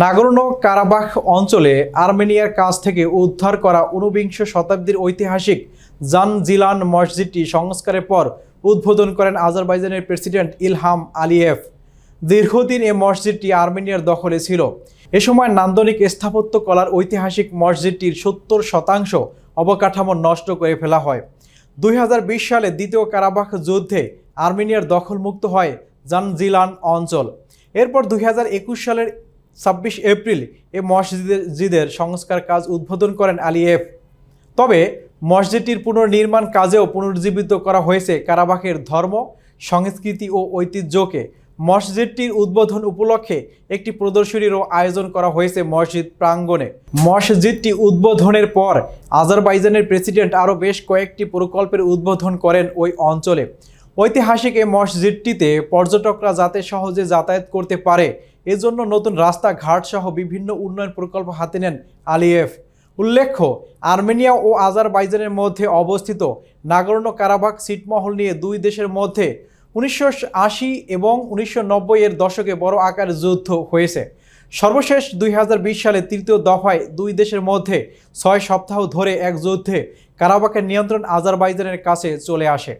নাগরনো Karabakh অঞ্চলে আর্মেনিয়ার কাছ থেকে উদ্ধার করা ঊনবিংশ শতাব্দীর ঐতিহাসিক জান জিলান মসজিদটি সংস্কারের পর উদ্বোধন করেন আজারবাইজানের প্রেসিডেন্ট ইলহাম আলিয়েভ দীর্ঘদিন এ মসজিদটি আর্মেনিয়ার দখলে ছিল। এ সময় নান্দনিক স্থাপত্য কলার ঐতিহাসিক মসজিদটির সত্তর শতাংশ অবকাঠামো নষ্ট করে ফেলা হয়। দুই হাজার বিশ সালে দ্বিতীয় কারাবাখ যুদ্ধে আর্মেনিয়ার দখলমুক্ত হয় জানজিলান অঞ্চল। এরপর দুই হাজার একুশ সালের ছাব্বিশ এপ্রিল এ মসজিদের সংস্কার কাজ উদ্বোধন করেন আলিয়েভ তবে মসজিদটির পুনর্নির্মাণ কাজেও পুনর্জীবিত করা হয়েছে কারাবাখের ধর্ম, সংস্কৃতি ও ঐতিহ্যকে। মসজিদটির উদ্বোধন উপলক্ষে একটি প্রদর্শনীরও আয়োজন করা হয়েছে মসজিদ প্রাঙ্গণে। মসজিদটি উদ্বোধনের পর আজারবাইজানের প্রেসিডেন্ট আরও বেশ কয়েকটি প্রকল্পের উদ্বোধন করেন ওই অঞ্চলে। ঐতিহাসিক এই মসজিদটিতে পর্যটকরা যাতে সহজে যাতায়াত করতে পারে, এজন্য নতুন রাস্তা ঘাট সহ বিভিন্ন উন্নয়ন প্রকল্প হাতে নেন আলিয়েভ উল্লেখ্য, আর্মেনিয়া ও আজারবাইজানের মধ্যে অবস্থিত নাগর্ণ কারাবাক সিটমহল নিয়ে দুই দেশের মধ্যে উনিশশো আশি এবং উনিশশো এর দশকে বড় আকার যুদ্ধ হয়েছে। সর্বশেষ দুই সালে তৃতীয় দফায় দুই দেশের মধ্যে ছয় সপ্তাহ ধরে এক যুদ্ধে কারাবাকের নিয়ন্ত্রণ আজারবাইজানের কাছে চলে আসে।